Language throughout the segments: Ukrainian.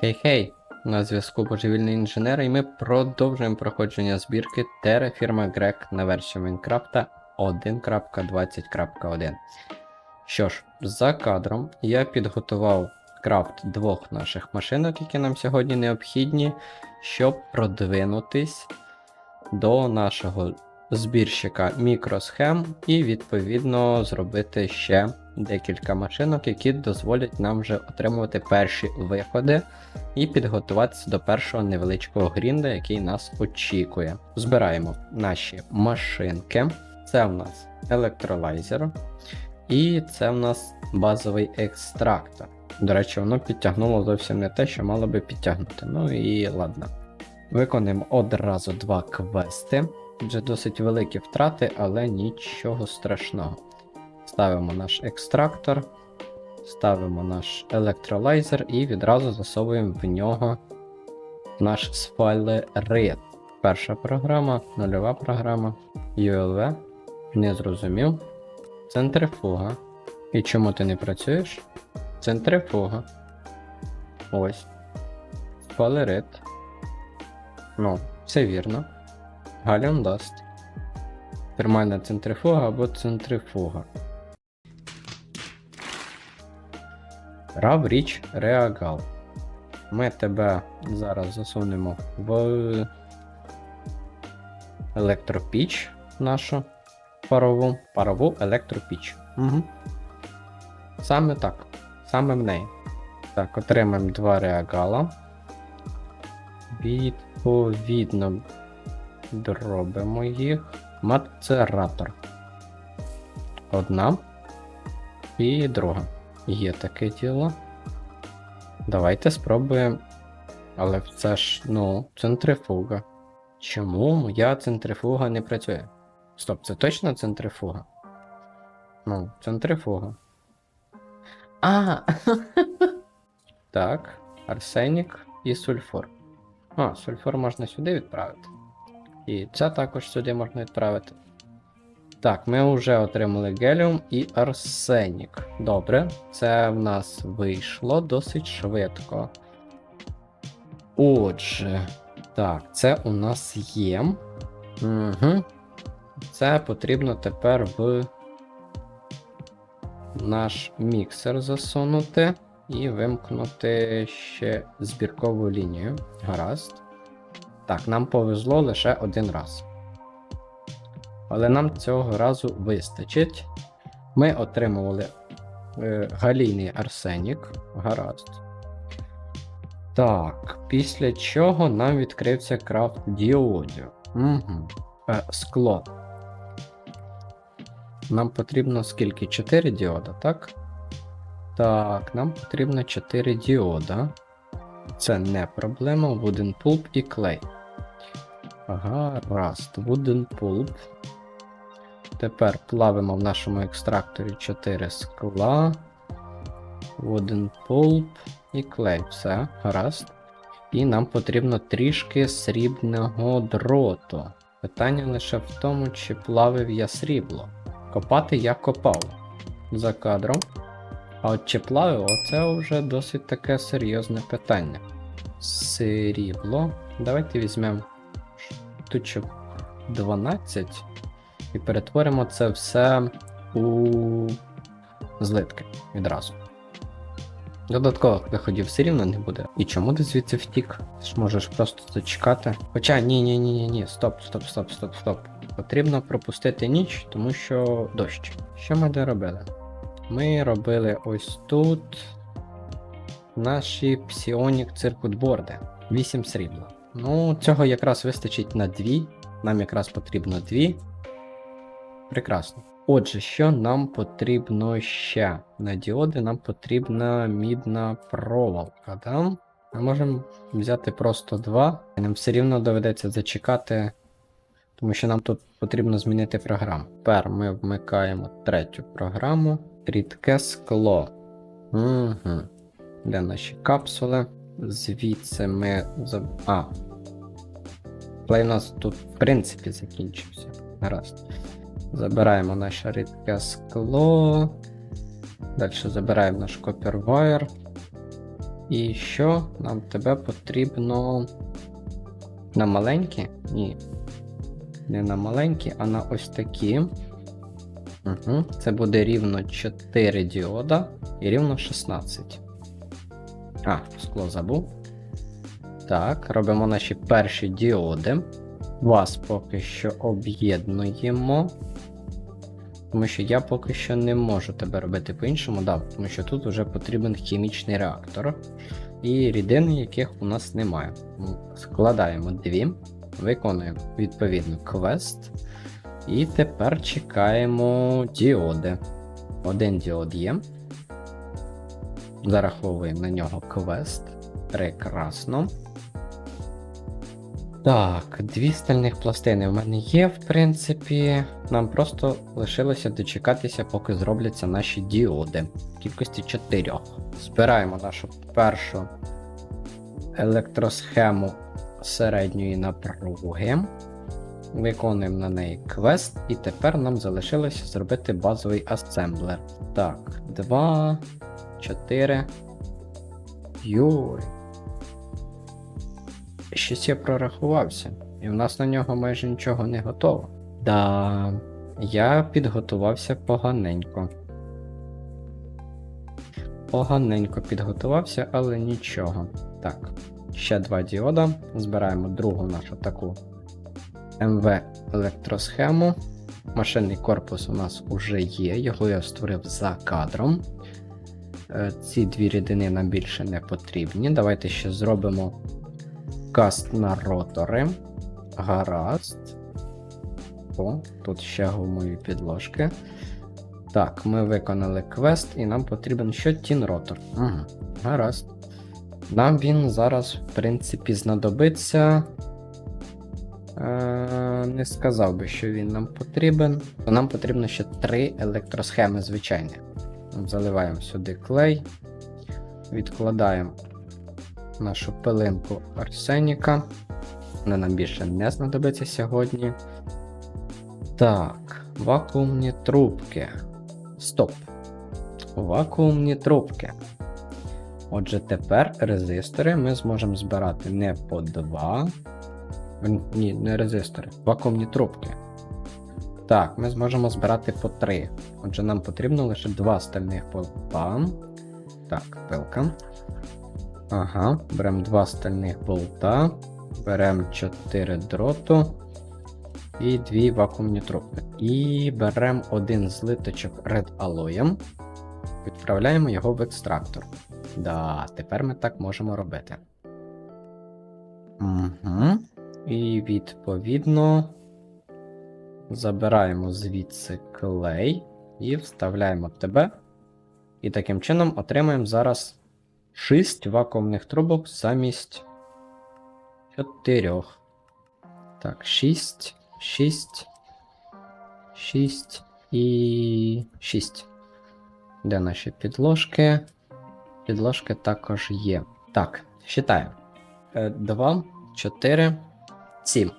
Хей-хей! На зв'язку божевільний інженер, і ми продовжуємо проходження збірки Terraform Greg на версію Майнкрафта 1.20.1. Що ж, за кадром я підготував крафт двох наших машинок, які нам сьогодні необхідні, щоб продвинутись до нашого збірщика мікросхем і відповідно зробити ще декілька машинок, які дозволять нам вже отримувати перші виходи і підготуватися до першого невеличкого грінда, який нас очікує. Збираємо наші машинки. Це в нас електролайзер, і це в нас базовий екстрактор. До речі, воно підтягнуло зовсім не те, що мало би підтягнути. Ну і ладно. Виконуємо одразу два квести. Вже досить великі втрати, але нічого страшного. Ставимо наш екстрактор, ставимо наш електролайзер і відразу засовуємо в нього наш сфайлерит. Перша програма, нульова програма, ULV. Не зрозумів. Центрифуга. І чому ти не працюєш? Центрифуга. Ось. Сфайлерит. Ну, все вірно. Галіон даст. Термальна центрифуга або центрифуга. Рав річ Реагал. Ми тебе зараз засунемо в електропіч нашу парову. Парову електропіч. Угу. Саме так. Саме в неї. Так, отримаємо два реагала. Відповідно, дробимо їх. Мацератор. Одна. І друга. Є таке діло. Давайте спробуємо. Але це ж, ну, центрифуга. Чому моя центрифуга не працює? Стоп, це точно центрифуга? Ну, центрифуга. А! так, арсенік і сульфур. А, сульфур можна сюди відправити. І це також сюди можна відправити. Так, ми вже отримали геліум і арсенік. Добре, це в нас вийшло досить швидко. Отже, так, це у нас є. Угу. Це потрібно тепер в наш міксер засунути і вимкнути ще збіркову лінію. Гаразд. Так, нам повезло лише один раз. Але нам цього разу вистачить. Ми отримували е, галійний арсенік. Гаразд. Так, після чого нам відкрився крафт діодів. Угу. Е, скло. Нам потрібно скільки? 4 діода, так? Так, нам потрібно 4 діода. Це не проблема. Wooden Pulp і клей. Гаразд, Wooden Pulp. Тепер плавимо в нашому екстракторі 4 скла. Wooden Pulp і клей. Все, гаразд. І нам потрібно трішки срібного дроту. Питання лише в тому, чи плавив я срібло. Копати я копав за кадром. А от чи плавив, оце вже досить таке серйозне питання. Срібло. Давайте візьмемо штучок 12 і перетворимо це все у злитки відразу. Додаткових виходів все рівно не буде. І чому ти звідси втік? Ти ж можеш просто зачекати. Хоча ні, ні, ні, ні, ні, стоп, стоп, стоп, стоп, стоп. Потрібно пропустити ніч, тому що дощ. Що ми де робили? Ми робили ось тут наші псіонік циркутборди. 8 срібла. Ну, цього якраз вистачить на 2. Нам якраз потрібно 2. Прекрасно. Отже, що нам потрібно ще? На діоди нам потрібна мідна проволока, да? Ми можемо взяти просто два, і нам все рівно доведеться зачекати, тому що нам тут потрібно змінити програму. Тепер ми вмикаємо третю програму. Рідке скло. Угу. Де наші капсули? Звідси ми. заб- А. Плей у нас тут, в принципі, закінчився. Гаразд. Забираємо наше рідке скло. Далі забираємо наш Copperwire. І що нам тебе потрібно на маленькі? Ні. Не на маленькі, а на ось такі. Угу. Це буде рівно 4 діода і рівно 16. А, скло забув. Так, робимо наші перші діоди. Вас поки що об'єднуємо. Тому що я поки що не можу тебе робити по-іншому, да, тому що тут вже потрібен хімічний реактор. І рідини, яких у нас немає. Складаємо дві, виконуємо відповідно квест. І тепер чекаємо діоди. Один діод є. Зараховуємо на нього квест. Прекрасно. Так, дві стальних пластини в мене є, в принципі. Нам просто лишилося дочекатися, поки зробляться наші діоди. В кількості чотирьох. Збираємо нашу першу електросхему середньої напруги. Виконуємо на неї квест, і тепер нам залишилося зробити базовий асемблер. Так, 2, 4. Йой. Щось я прорахувався, і в нас на нього майже нічого не готово. Да, я підготувався поганенько. Поганенько підготувався, але нічого. Так, ще два діода. Збираємо другу нашу таку МВ електросхему. Машинний корпус у нас уже є, його я створив за кадром. Е, Ці дві рідини нам більше не потрібні. Давайте ще зробимо каст на ротори. Гаразд. О, тут ще гумові підложки. Так, ми виконали квест, і нам потрібен ще тін-ротор. Угу, гаразд. Нам він зараз, в принципі, знадобиться. Е, не сказав би, що він нам потрібен. То нам потрібно ще три електросхеми звичайні. Заливаємо сюди клей, відкладаємо нашу пилинку арсеніка. Вона нам більше не знадобиться сьогодні. Так, вакуумні трубки. Стоп. Вакуумні трубки. Отже, тепер резистори ми зможемо збирати не по 2. Ні, не резистори, вакуумні трубки. Так, ми зможемо збирати по 3. Отже, нам потрібно лише 2 стальних болта. Так, пилка. Ага, беремо 2 стальних болта. Беремо 4 дроту. І 2 вакуумні трубки. І беремо один злиточок Red Alloy. Відправляємо його в екстрактор. Да, тепер ми так можемо робити. Угу. І відповідно забираємо звідси клей і вставляємо тебе. І таким чином отримаємо зараз 6 вакуумних трубок замість 4. Так, 6, 6, 6 і 6. Де наші підложки? Підложки також є. Так, считаю. 2, 4, 7.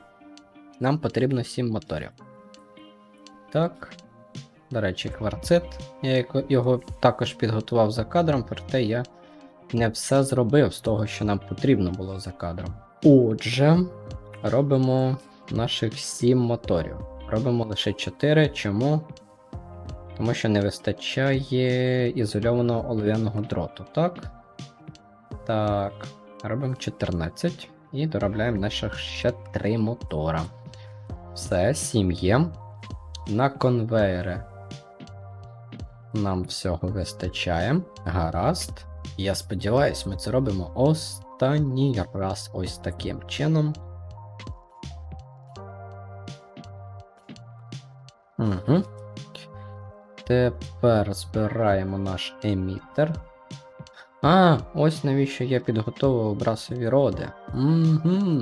Нам потрібно 7 моторів. Так. До речі, кварцит. Я його також підготував за кадром, проте я не все зробив з того, що нам потрібно було за кадром. Отже, робимо наших 7 моторів. Робимо лише 4. Чому? Тому що не вистачає ізольованого олов'яного дроту, так? Так. Робимо 14 і доробляємо наших ще 3 мотора. Все, 7 є. На конвейери нам всього вистачає. Гаразд. Я сподіваюся, ми це робимо останній раз ось таким чином. Угу. Тепер збираємо наш емітер. А, ось навіщо я підготовив брасові роди. Угу.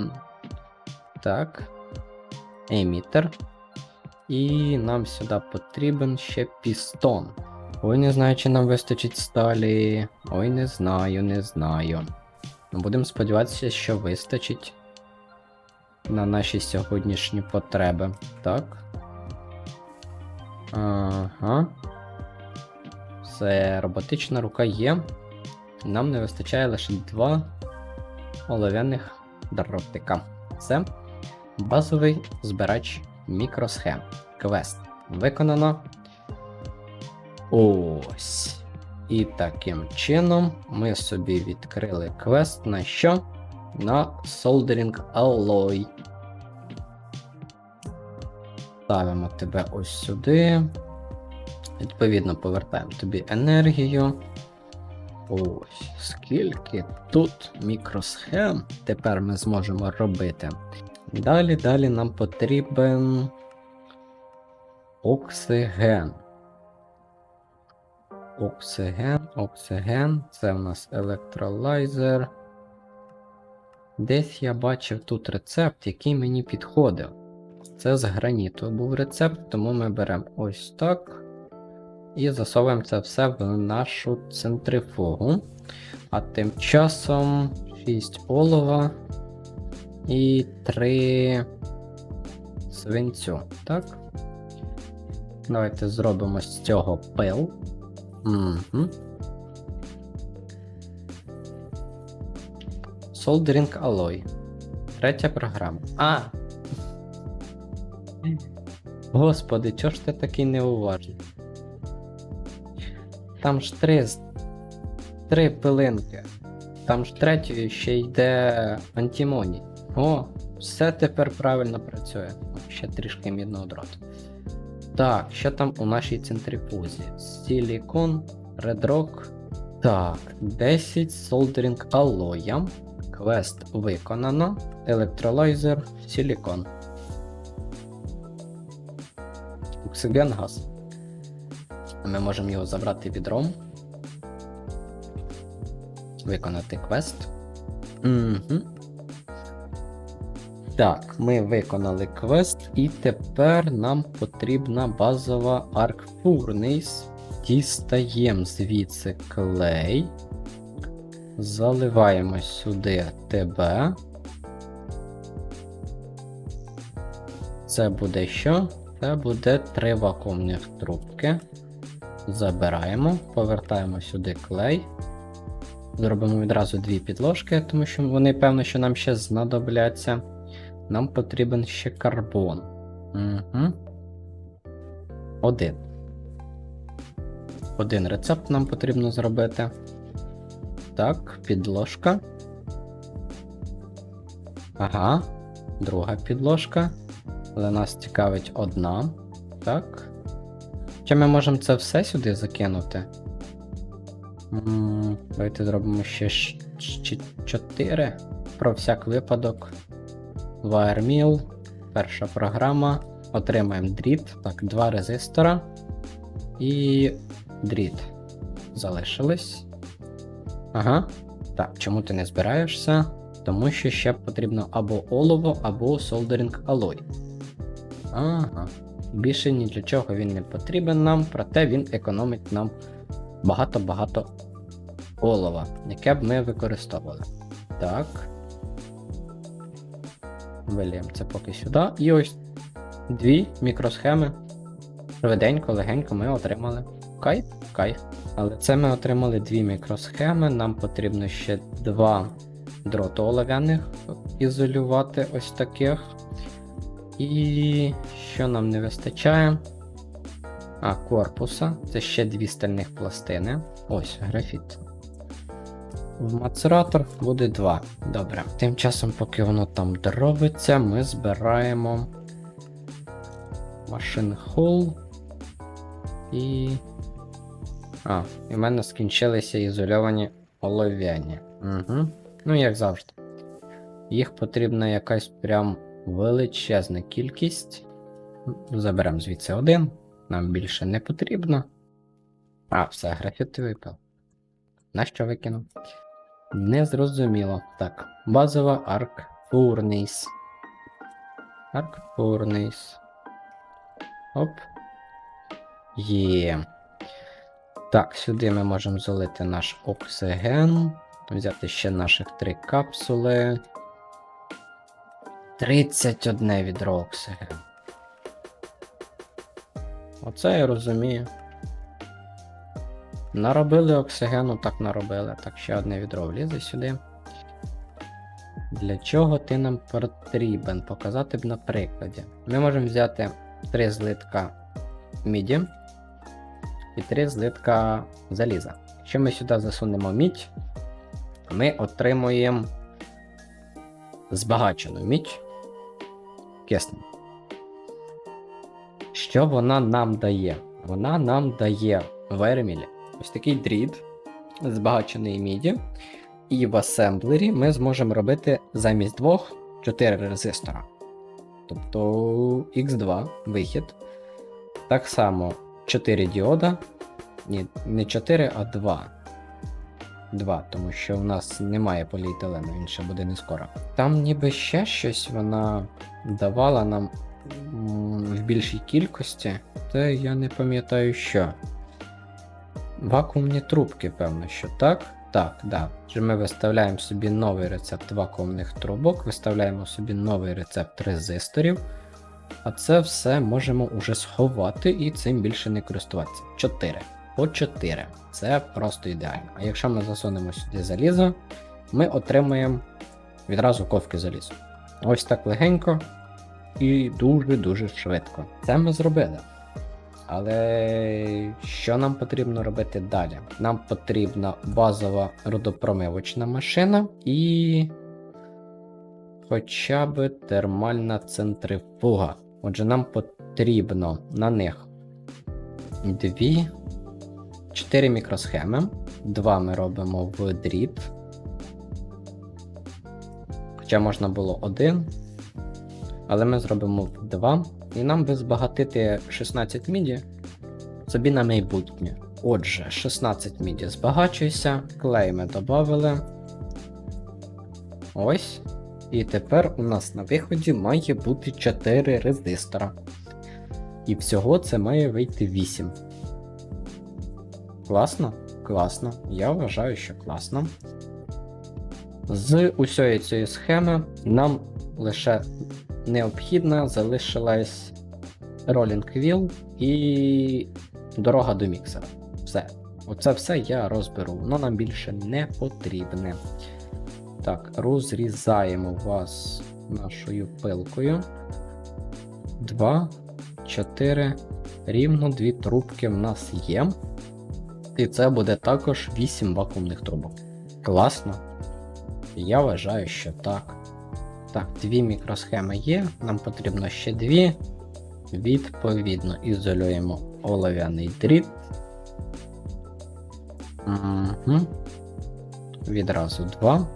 Так. Емітер. І нам сюди потрібен ще пістон. Ой, не знаю, чи нам вистачить сталі. Ой, не знаю, не знаю. Будемо сподіватися, що вистачить на наші сьогоднішні потреби. Так. Ага. Все, роботична рука є. Нам не вистачає лише два олов'яних дротика. Це базовий збирач мікросхем. Квест виконано. Ось. І таким чином ми собі відкрили квест на що? На Soldering Alloy. Ставимо тебе ось сюди. Відповідно, повертаємо тобі енергію. Ось, скільки тут мікросхем тепер ми зможемо робити. Далі, далі нам потрібен оксиген. Оксиген, оксиген, це в нас електролайзер. Десь я бачив тут рецепт, який мені підходив. Це з граніту був рецепт, тому ми беремо ось так. І засовуємо це все в нашу центрифугу. А тим часом 6 олова і 3 свинцю. Так? Давайте зробимо з цього пил. Угу. Soldering Alloy. Третя програма. А! Господи, чого ж ти такий неуважний? Там ж три, три пилинки. Там ж третьою ще йде антимоній. О, все тепер правильно працює. Ще трішки мідного дроту. Так, що там у нашій центрифузі? Силікон, редрок. Так, 10 солдерінг алоя. Квест виконано. Електролайзер, силікон. Оксиген газ. Ми можемо його забрати відром. Виконати квест. Угу. Так, ми виконали квест, і тепер нам потрібна базова Furnace. Дістаємо звідси клей. Заливаємо сюди ТБ. Це буде що? Це буде три вакуумних трубки. Забираємо, повертаємо сюди клей. Зробимо відразу дві підложки, тому що вони, певно, що нам ще знадобляться. Нам потрібен ще карбон. Угу. Один. Один рецепт нам потрібно зробити. Так, підложка. Ага. Друга підложка. Але нас цікавить одна. Так. Чи ми можемо це все сюди закинути? Давайте зробимо ще 4. Про всяк випадок. Wiremill. Перша програма. Отримаємо дріт. Так, два резистора. І дріт. Залишились. Ага. Так, чому ти не збираєшся? Тому що ще потрібно або олово, або Soldering Alloy. Ага. Більше ні для чого він не потрібен нам, проте він економить нам багато-багато олова, яке б ми використовували. Так. Виліємо це поки сюди. І ось дві мікросхеми. Швиденько, легенько ми отримали. Кайф, кайф. Але це ми отримали дві мікросхеми. Нам потрібно ще два дроту олов'яних ізолювати ось таких. І що нам не вистачає? А, корпуса. Це ще дві стальних пластини. Ось, графіт. В мацератор буде два. Добре. Тим часом, поки воно там дробиться, ми збираємо машин хол. І. А, і в мене скінчилися ізольовані олов'яні. Угу. Ну, як завжди. Їх потрібна якась прям величезна кількість. Заберемо звідси один. Нам більше не потрібно. А, все, графіти випав. На що викинув? Незрозуміло. Так, базова Arc Furnace. Arc Furnace. Оп. Є. Так, сюди ми можемо залити наш оксиген. Взяти ще наших три капсули. 31 відро оксиген. Оце я розумію. Наробили оксигену, так наробили. Так, ще одне відро влізе сюди. Для чого ти нам потрібен? Показати б на прикладі. Ми можемо взяти три злитка міді і три злитка заліза. Якщо ми сюди засунемо мідь, ми отримуємо збагачену мідь киснем. Що вона нам дає? Вона нам дає в Айремілі ось такий дріт, збагачений міді. І в асемблері ми зможемо робити замість двох 4 резистора. Тобто X2 вихід. Так само 4 діода. Ні, не 4, а 2. 2, тому що в нас немає поліетилену, він ще буде не скоро. Там ніби ще щось вона давала нам в більшій кількості, та я не пам'ятаю що. Вакуумні трубки, певно, що так. Так, да. Отже, Ми виставляємо собі новий рецепт вакуумних трубок, виставляємо собі новий рецепт резисторів. А це все можемо уже сховати і цим більше не користуватися. 4. По 4. Це просто ідеально. А якщо ми засунемо сюди залізо, ми отримаємо відразу ковки залізу. Ось так легенько і дуже-дуже швидко. Це ми зробили. Але що нам потрібно робити далі? Нам потрібна базова родопромивочна машина і хоча б термальна центрифуга. Отже, нам потрібно на них дві, чотири мікросхеми. Два ми робимо в дріт. Хоча можна було один. Але ми зробимо в два. І нам би збагатити 16 міді собі на майбутнє. Отже, 16 міді збагачуйся, клей ми додали. Ось. І тепер у нас на виході має бути 4 резистора. І всього це має вийти 8. Класно? Класно. Я вважаю, що класно. З усієї цієї схеми нам лише необхідна залишилась Rolling Wheel і дорога до міксера. Все. Оце все я розберу, воно нам більше не потрібне. Так, розрізаємо вас нашою пилкою. 2, 4, рівно дві трубки в нас є. І це буде також 8 вакуумних трубок. Класно? Я вважаю, що так. Так, дві мікросхеми є, нам потрібно ще дві. Відповідно, ізолюємо олов'яний дріт. Угу. Відразу два.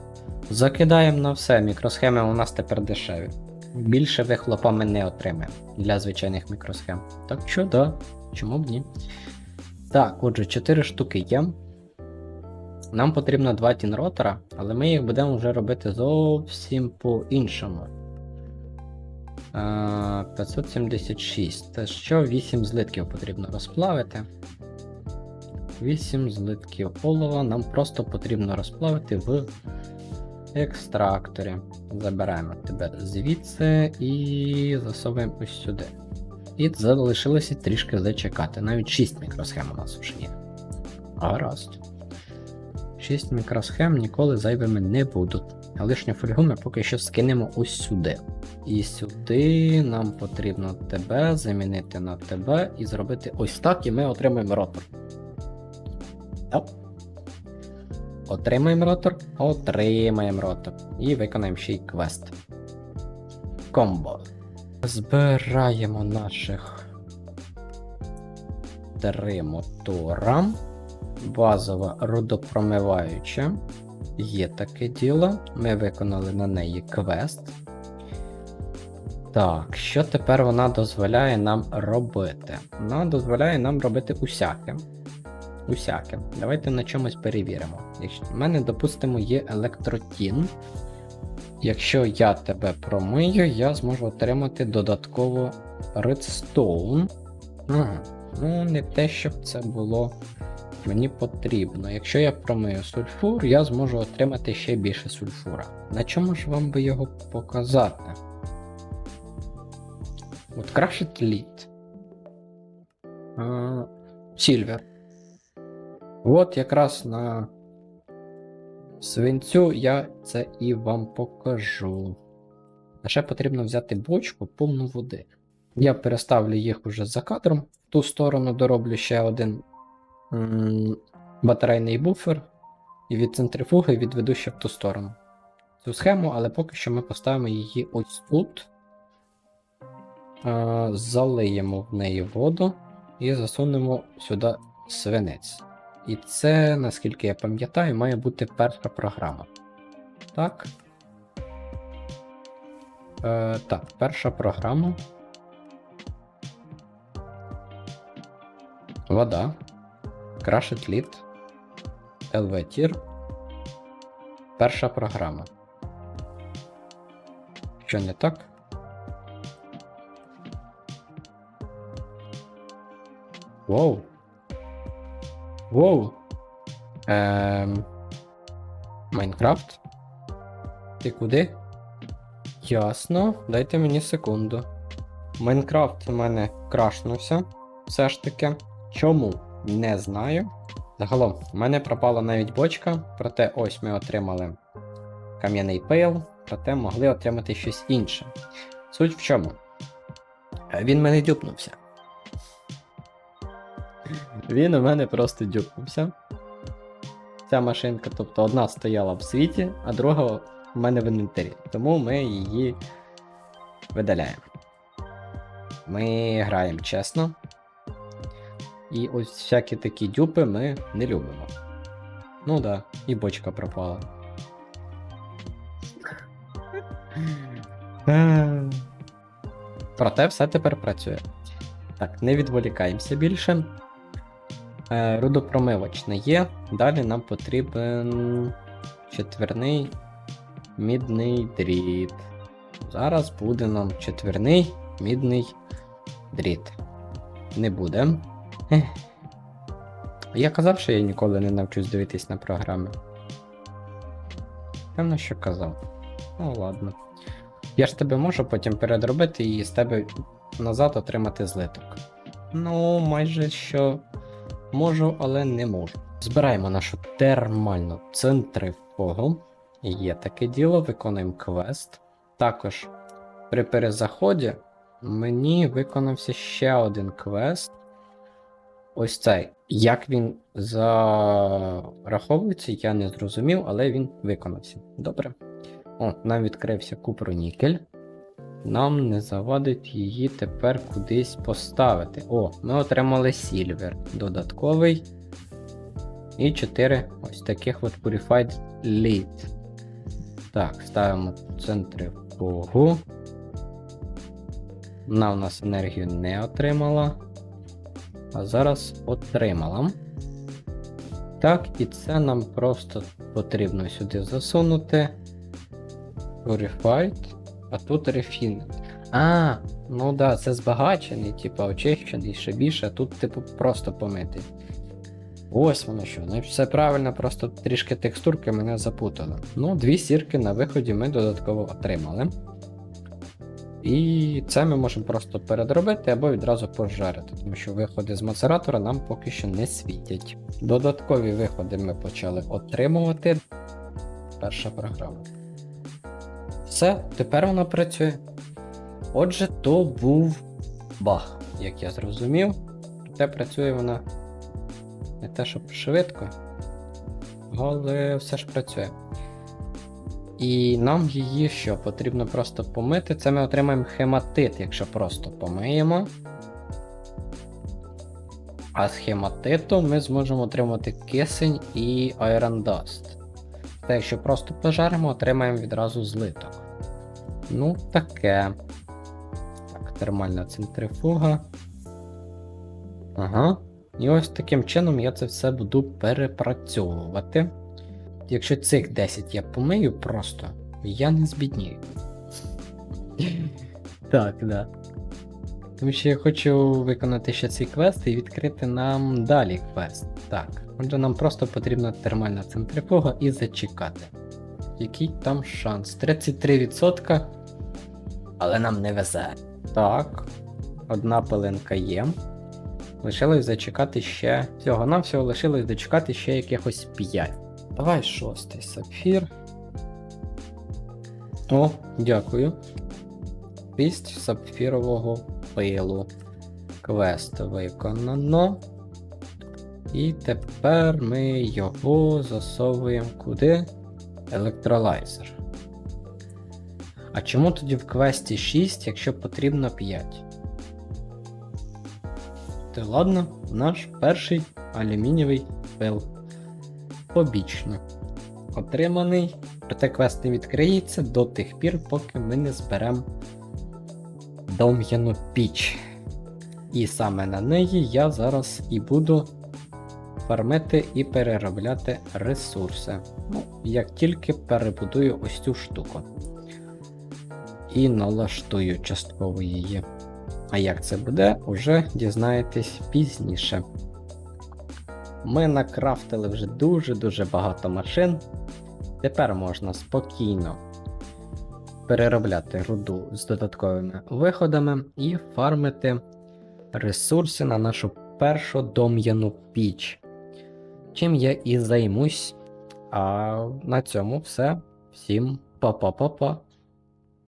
Закидаємо на все. Мікросхеми у нас тепер дешеві. Більше вихлопа ми не отримаємо для звичайних мікросхем. Так що, чому б ні? Так, отже, 4 штуки є. Нам потрібно два тінротора, але ми їх будемо вже робити зовсім по-іншому. Е, 576. Це що 8 злитків потрібно розплавити. 8 злитків олова нам просто потрібно розплавити в екстракторі. Забираємо тебе звідси і засовуємо ось сюди. І залишилося трішки зачекати. Навіть 6 мікросхем у нас вже є. Гаразд. 6 мікросхем ніколи зайвими не будуть. Лишню фольгу ми поки що скинемо ось сюди. І сюди нам потрібно тебе замінити на тебе і зробити ось так, і ми отримаємо ротор. Так. Отримаємо ротор, отримаємо ротор. І виконаємо ще й квест. Комбо. Збираємо наших три мотора. Базова родопромиваюча. Є таке діло. Ми виконали на неї квест. Так, що тепер вона дозволяє нам робити? Вона дозволяє нам робити усяке. Усяке. Давайте на чомусь перевіримо. Якщо в мене, допустимо, є електротін. Якщо я тебе промию, я зможу отримати додатково редстоун. Ага. Ну, не те, щоб це було мені потрібно. Якщо я промию сульфур, я зможу отримати ще більше сульфура. На чому ж вам би його показати? От краще тліт. Сільвер. От якраз на свинцю я це і вам покажу. А ще потрібно взяти бочку повну води. Я переставлю їх уже за кадром. В ту сторону дороблю ще один батарейний буфер. І від центрифуги відведу ще в ту сторону. Цю схему, але поки що ми поставимо її ось тут. Е, залиємо в неї воду і засунемо сюди свинець. І це, наскільки я пам'ятаю, має бути перша програма. Так. Е, так, перша програма. Вода. Крашить лід. LV Тір. Перша програма. Що не так? Воу. Воу. Ем... Майнкрафт? Ти куди? Ясно, дайте мені секунду. Майнкрафт у мене крашнувся. Все ж таки. Чому? Не знаю. Загалом, у мене пропала навіть бочка, проте ось ми отримали кам'яний пейл, проте могли отримати щось інше. Суть в чому? Е, Він мене дюпнувся. Він у мене просто дюпнувся. Ця машинка, тобто одна стояла в світі, а друга в мене в інвентарі. Тому ми її видаляємо. Ми граємо чесно. І ось всякі такі дюпи ми не любимо. Ну да, і бочка пропала. Проте все тепер працює. Так, не відволікаємося більше. Е, рудопромивач не є. Далі нам потрібен четверний мідний дріт. Зараз буде нам четверний мідний дріт. Не буде. Я казав, що я ніколи не навчусь дивитись на програми. Певно, що казав. Ну ладно. Я ж тебе можу потім передробити і з тебе назад отримати злиток. Ну, майже що можу, але не можу. Збираємо нашу термальну центрифугу. Є таке діло, виконуємо квест. Також при перезаході мені виконався ще один квест. Ось цей. Як він зараховується, я не зрозумів, але він виконався. Добре. О, нам відкрився купронікель. Нам не завадить її тепер кудись поставити. О, ми отримали сільвер додатковий. І 4 ось таких от Purified Lead. Так, ставимо центрифугу. Вона у нас енергію не отримала. А зараз отримала. Так, і це нам просто потрібно сюди засунути. Purified, а тут Refined. А, ну да, це збагачений, типу очищений, ще більше, а тут, типу, просто помитий. Ось воно що. Ну, все правильно, просто трішки текстурки мене запутали. Ну, дві сірки на виході ми додатково отримали. І це ми можемо просто передробити або відразу пожарити, тому що виходи з мацератора нам поки що не світять. Додаткові виходи ми почали отримувати. Перша програма. Все, тепер вона працює. Отже, то був баг, як я зрозумів. Проте працює вона не те, щоб швидко, але все ж працює. І нам її що? Потрібно просто помити. Це ми отримаємо хематит, якщо просто помиємо. А з хематиту ми зможемо отримати кисень і Iron Dust. Та якщо просто пожаримо, отримаємо відразу злиток. Ну, таке. Так, термальна центрифуга. Ага. І ось таким чином я це все буду перепрацьовувати. Якщо цих 10 я помию просто, я не збіднію. Так, да. Тому що я хочу виконати ще цей квест і відкрити нам далі квест. Так, отже, нам просто потрібна термальна центрифуга і зачекати. Який там шанс? 33%. Але нам не везе. Так, одна пилинка є. Лишилось зачекати ще. Всього нам всього лишилось дочекати ще якихось 5. Давай шостий сапфір. О, дякую. Пість сапфірового пилу. Квест виконано. І тепер ми його засовуємо куди? Електролайзер. А чому тоді в квесті 6, якщо потрібно 5? Та ладно, наш перший алюмінієвий пил. Побічно. Отриманий. Проте квест не відкриється до тих пір, поки ми не зберемо дом'яну піч. І саме на неї я зараз і буду фармити і переробляти ресурси. Ну, як тільки перебудую ось цю штуку. І налаштую частково її. А як це буде, уже дізнаєтесь пізніше. Ми накрафтили вже дуже-дуже багато машин. Тепер можна спокійно переробляти руду з додатковими виходами і фармити ресурси на нашу першу дом'яну піч. Чим я і займусь. А на цьому все. Всім па-па-па-па.